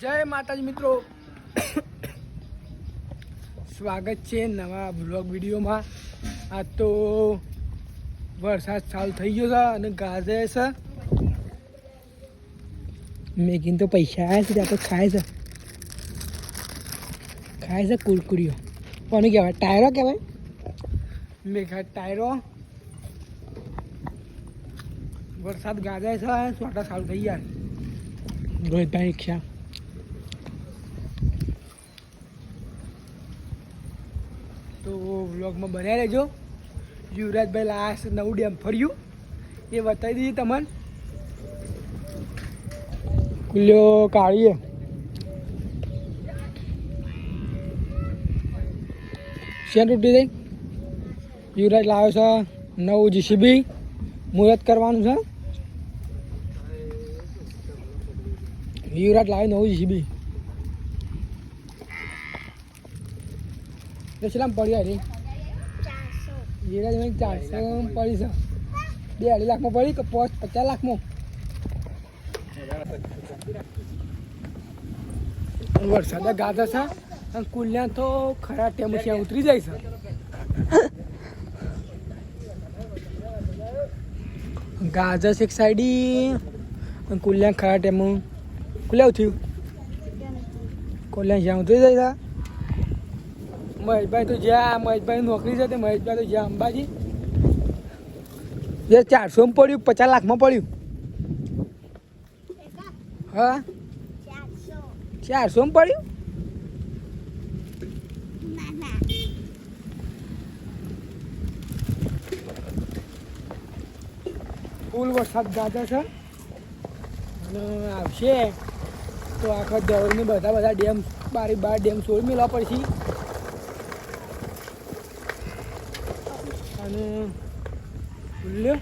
જય માતાજી મિત્રો. સ્વાગત છે નવા બ્લોગ વિડીયોમાં. આ તો વરસાદ ચાલુ થઈ ગયો છે અને ગાજે છે. મેગીન તો પૈસા આવ્યા છે, ત્યાં તો ખાય છે. ખાય છે કુરકુરીઓ. કોને કહેવાય? ટાયરો કહેવાય? મેઘા ટાયરો. વરસાદ ગાજાય છે સોટા ચાલુ થઈ ગયા. રોહિતભાઈ રિક્ષા તો વ્લોગમાં બન્યા રહેજો. યુવરાજભાઈ લાસ્ટ નવું ડેમ ફર્યું. એ બતાવી દીધી તમને. ખુલ્યો કાઢીએ. શેન તૂટી જાય યુવરાજ લાવ્યો છે નવું જીસીબી મુહૂર્ત કરવાનું છે. યુવરાજ લાવ્યો નવું જીસીબી કેટલામાં પડ્યા રે. યુવરાજ મેં ચારસો પડી છે. બે અઢી લાખમાં પડી કે પાંચ પચાસ લાખમાં? વરસાદ ગાધા છે અને કુલ્યા તો ખરા ટેમ ત્યાં ઉતરી જાય છે. ગાજર એક સાઈડી કુલ્યા ખરા ટેમ. કુલ્યા થયું કુલ્યા જ્યાં ઉતરી જાય છે? મહેશભાઈ તો જ્યાં મહેશભાઈ નોકરી છે તે મહેશભાઈ તો જ્યાં અંબાજી. જે ચારસોમાં પડ્યું, પચાસ લાખમાં પડ્યું. હા? ચારસોમાં પડ્યું? ફૂલ વરસાદ ગાજે છે. અને આવશે. તો આખા દેવળની બધા બધા ડેમ, બારી બાર ડેમ છોડી મેળવા પડશે. અને ખુલ્લ્યો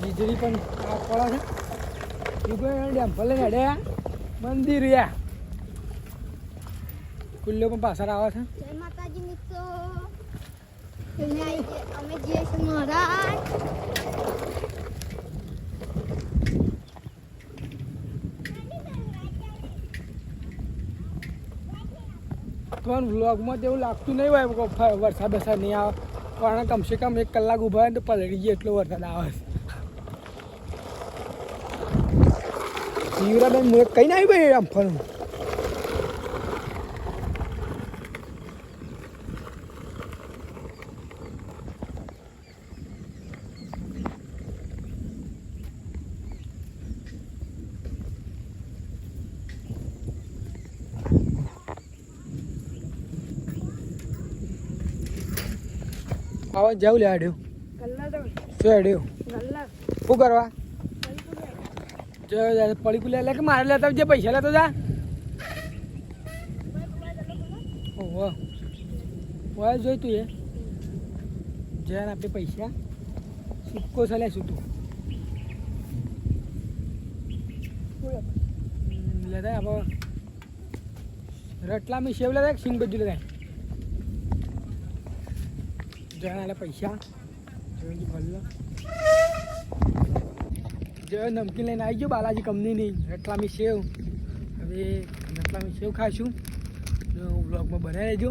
વીજળી પણ પડે છે. ડેમ ભલે હેડ્યા મંદિર રહ્યા ખુલ્લો પણ પાછળ આવે છે. માતાજી અમે જઈએ છીએ મહારાજ. પણ વ્લોગમાં તો એવું લાગતું નહીં હોય વરસાદ વરસાદ નહીં આવે. પણ કમસે કમ એક કલાક ઊભા હોય તો પલળી ગયો એટલો વરસાદ આવે છે. યુવરાબેન મુએ કઈ ના આવી ભાઈ, આમ ફરું આવા જાવ લે આડ્યો. શું આડ્યો? શું કરવા? પડી કુલે લે કે મારે લેતા જે પૈસા લેતો જા. ઓય જોઈ તું એ. જ્યારે આપણે પૈસા, સિક્કો છે શું તું? લેતા આપણે રટલામી સેવ લેતા સિંગ બધું લેતા જણાલે પૈસા. જો નમકીન લઈને આવી ગયો બાલાજી કંપનીની. રટલામી સેવ. હવે રટલામી સેવ ખાઈશું. બ્લોગમાં બનાવી રહેજો